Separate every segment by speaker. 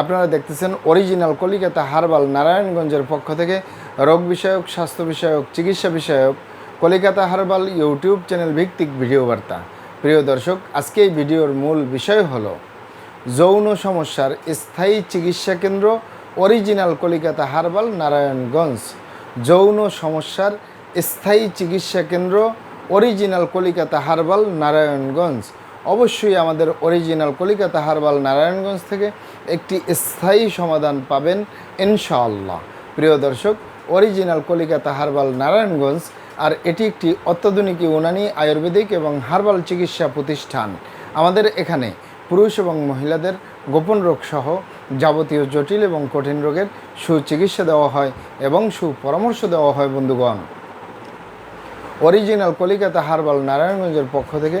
Speaker 1: আপনারা দেখতেছেন original Calcutta herbal নারায়ণগঞ্জের পক্ষ থেকে রোগ বিষয়ক, স্বাস্থ্য বিষয়ক, চিকিৎসা বিষয়ক কলিকাতা হারবাল ইউটিউব চ্যানেল ভিত্তিক ভিডিও বার্তা। প্রিয় দর্শক, আজকে এই ভিডিওর মূল বিষয় হল, যৌন সমস্যার স্থায়ী চিকিৎসা কেন্দ্র অরিজিনাল কলিকাতা হারবাল নারায়ণগঞ্জ। যৌন সমস্যার স্থায়ী চিকিৎসা কেন্দ্র অরিজিনাল কলিকাতা হারবাল নারায়ণগঞ্জ। অবশ্যই আমাদের অরিজিনাল কলিকাতা হারবাল নারায়ণগঞ্জ থেকে একটি স্থায়ী সমাধান পাবেন ইনশাআল্লাহ। প্রিয় দর্শক অরিজিনাল কলিকাতা হারবাল নারায়ণগঞ্জ আর এটি একটি অত্যাধুনিক ইউনানি আয়ুর্বেদিক এবং হার্বাল চিকিৎসা প্রতিষ্ঠান। আমাদের এখানে পুরুষ এবং মহিলাদের গোপন রোগ সহ যাবতীয় জটিল এবং কঠিন রোগের সুচিকিৎসা দেওয়া হয় এবং সুপরামর্শ দেওয়া হয় বন্ধুগণ। অরিজিনাল কলিকাতা হারবাল নারায়ণগঞ্জের পক্ষ থেকে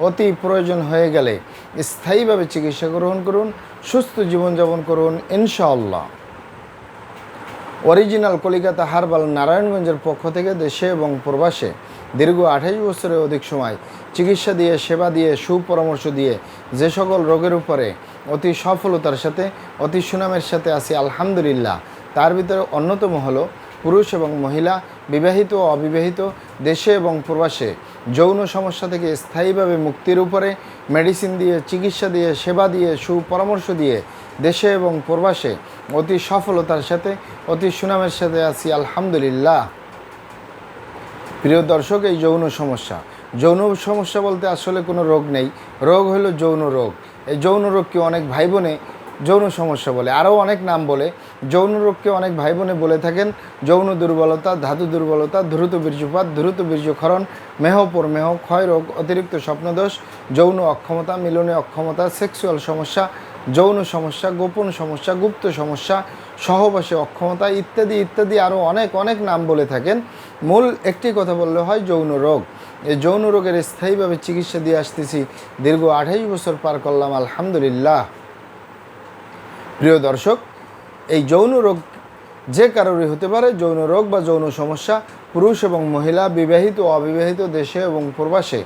Speaker 1: অতি প্রয়োজন হয়ে গেলে স্থায়ীভাবে চিকিৎসা গ্রহণ করুন, সুস্থ জীবনযাপন করুন, ইনশাআল্লাহ। অরিজিনাল কলিকাতা হারবাল নারায়ণগঞ্জের পক্ষ থেকে দেশে এবং প্রবাসে দীর্ঘ আঠাশ বছরের অধিক সময় চিকিৎসা দিয়ে, সেবা দিয়ে, সুপরামর্শ দিয়ে যে সকল রোগের উপরে অতি সফলতার সাথে, অতি সুনামের সাথে আছি, আলহামদুলিল্লাহ। তার ভিতরে অন্যতম হলো পুরুষ এবং মহিলা, বিবাহিত ও অবিবাহিত, দেশে এবং প্রবাসে, যৌন সমস্যা থেকে স্থায়ীভাবে মুক্তির উপরে, মেডিসিন দিয়ে, চিকিৎসা দিয়ে, সেবা দিয়ে, সুপরামর্শ দিয়ে দেশে এবং প্রবাসে অতি সফলতার সাথে, অতি সুনামের সাথে আছি, আলহামদুলিল্লাহ। প্রিয় দর্শক, এই যৌন সমস্যা। যৌন সমস্যা বলতে আসলে কোনো রোগ নেই। রোগ হলো যৌন রোগ। এই যৌন রোগকে অনেক ভাই বোনে যৌন সমস্যা বলে। আরও অনেক নাম বলে। যৌন রোগকে অনেক ভাই বোনে বলে থাকেন। যৌন দুর্বলতা, ধাতু দুর্বলতা, দ্রুত বীর্যপাত, দ্রুত বীর্যক্ষরণ, মেহ মেহ, ক্ষয় রোগ, অতিরিক্ত স্বপ্নদোষ, যৌন অক্ষমতা, মিলনে অক্ষমতা, সেক্সুয়াল সমস্যা, যৌন সমস্যা, গোপন সমস্যা, গুপ্ত সমস্যা, সহবাসে অক্ষমতা ইত্যাদি ইত্যাদি আরও অনেক অনেক নাম বলে থাকেন। মূল একটি কথা বললে হয় যৌন রোগ। এই যৌন রোগের স্থায়ীভাবে চিকিৎসা দিয়ে আসতেছি। দীর্ঘ আঠাইশ বছর পার করলাম, আলহামদুলিল্লাহ। প্রিয় দর্শক এই যৌন রোগ যে কারোরই হতে পারে যৌন রোগ বা যৌন সমস্যা পুরুষ এবং মহিলা, বিবাহিত অবিবাহিত দেশে এবং প্রবাসে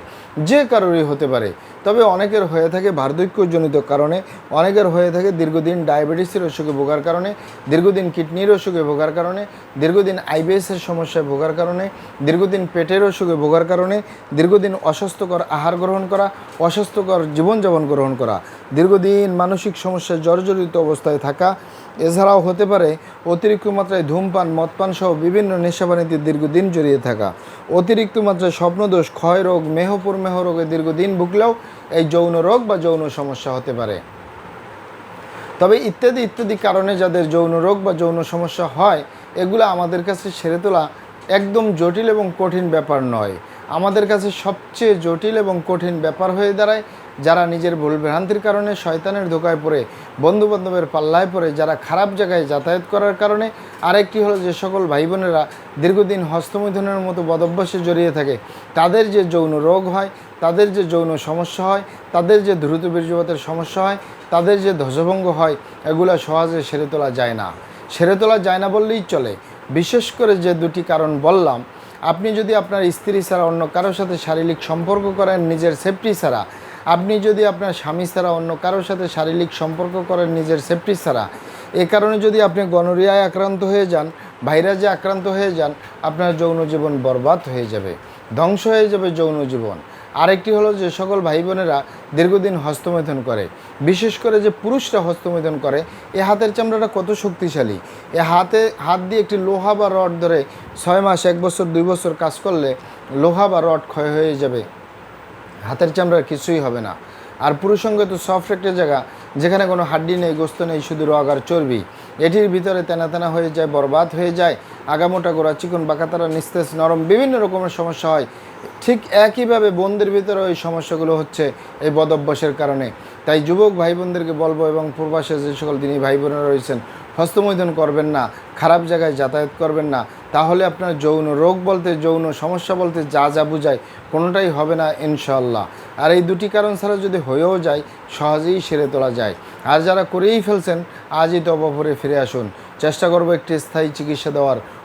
Speaker 1: যে কারোরই হতে পারে। তবে অনেকের হয়ে থাকে বার্ধক্যজনিত কারণে, অনেকের হয়ে থাকে দীর্ঘদিন ডায়াবেটিসের অসুখে ভোগার কারণে, দীর্ঘদিন কিডনির অসুখে ভোগার কারণে, দীর্ঘদিন আইবিএসের সমস্যায় ভোগার কারণে, দীর্ঘদিন পেটের অসুখে ভোগার কারণে, দীর্ঘদিন অস্বাস্থ্যকর আহার গ্রহণ করা, অস্বাস্থ্যকর জীবনযাপন গ্রহণ করা, দীর্ঘদিন মানসিক সমস্যায় জর্জরিত অবস্থায় থাকা, এছাড়াও হতে পারে অতিরিক্ত মাত্রায় ধূমপান মদপান সহ বিভিন্ন নেশাবানিতে দীর্ঘদিন জড়িয়ে থাকা। অতিরিক্ত মাত্রায় স্বপ্নদোষ, ক্ষয় রোগ, মেহপুর মেহ রোগে দীর্ঘদিন ভুগলেও এই যৌন রোগ বা যৌন সমস্যা হতে পারে। তবে ইত্যাদি ইত্যাদি কারণে যাদের যৌন রোগ বা যৌন সমস্যা হয়, এগুলো আমাদের কাছে সেরে তোলা একদম জটিল এবং কঠিন ব্যাপার নয়। আমাদের কাছে সবচেয়ে জটিল এবং কঠিন ব্যাপার হয়ে দাঁড়ায় যারা নিজের ভুল ভ্রান্তির কারণে শয়তানের ধোকায় পড়ে, বন্ধুবান্ধবের পাল্লায় পড়ে, যারা খারাপ জায়গায় যাতায়াত করার কারণে, আরেকটি হলো যে সকল ভাই বোনেরা দীর্ঘদিন হস্তমৈথুনের মতো বদভ্যাসে জড়িয়ে থাকে। তাদের যে যৌন রোগ হয়, তাদের যে যৌন সমস্যা হয়, তাদের যে দ্রুত বীর্যপাতের সমস্যা হয়, তাদের যে ধ্বজভঙ্গ হয়, এগুলো সহজে সেরে তোলা যায় না। সেরে তোলা যায় না বললেই চলে। বিশেষ করে যে দুটি কারণ বললাম, আপনি যদি আপনার স্ত্রী ছাড়া অন্য কারোর সাথে শারীরিক সম্পর্ক করেন, নিজের সেফটি ছাড়া আপনি যদি আপনার স্বামী ছাড়া অন্য কারোর সাথে শারীরিক সম্পর্ক করেন, নিজের সেফটি ছাড়া, এ কারণে যদি আপনি গনোরিয়ায় আক্রান্ত হয়ে যান, ভাইরাসে আক্রান্ত হয়ে যান, আপনার যৌন জীবন বরবাদ হয়ে যাবে, ধ্বংস হয়ে যাবে যৌন জীবন। আরেকটি হলো যে সকল ভাই বোনেরা দীর্ঘদিন হস্তমৈথুন করে, বিশেষ করে যে পুরুষরা হস্তমৈথুন করে, এ হাতের চামড়াটা কত শক্তিশালী। এ হাতে, হাত দিয়ে একটি লোহা বা রড ধরে ছয় মাস, এক বছর, দুই বছর কাজ করলে লোহা বা রড ক্ষয় হয়ে যাবে। হাতের চামড়ার কিছুই হবে না। আর পুরুষঙ্গে তো সফট একটা জায়গা, যেখানে কোনো হাড্ডি নেই, গোস্ত নেই, শুধু রগ আর চর্বি। এটির ভিতরে তেনা হয়ে যায়, বরবাদ হয়ে যায়, আগামোটা গোড়া চিকন, বাঁকাতারা, নিস্তেজ, নরম বিভিন্ন রকমের সমস্যা হয়। ঠিক একইভাবে বোনদের ভিতরে ওই সমস্যাগুলো হচ্ছে এই বদ অভ্যাসের কারণে। তাই যুবক ভাই বোনদেরকে বলব এবং প্রবাসে যে সকল তিনি ভাই বোনেরা রয়েছেন হস্তমৈথুন করবেন না, খারাপ জায়গায় যাতায়াত করবেন না, তাহলে আপনার যৌন রোগ বলতে, যৌন সমস্যা বলতে যা যা বুঝায় কোনোটাই হবে না ইনশাল্লাহ আর এই দুটি কারণ ছাড়া যদি হয়েও যায়, সহজেই সেরে তোলা যায়। আর যারা করেই ফেলছেন, আজই তবাফরে ফিরে আসুন। চেষ্টা করব একটি স্থায়ী চিকিৎসা দেওয়ার।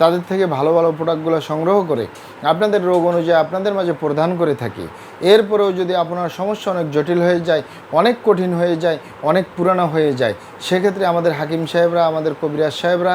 Speaker 1: তাদের থেকে ভালো ভালো প্রোডাক্টগুলো সংগ্রহ করে আপনাদের রোগ অনুযায়ী আপনাদের মাঝে প্রদান করে থাকি। এরপরেও যদি আপনার সমস্যা অনেক জটিল হয়ে যায়, অনেক কঠিন হয়ে যায়, অনেক পুরানো হয়ে যায়, সেক্ষেত্রে আমাদের হাকিম সাহেবরা, আমাদের কবিরাজ সাহেবরা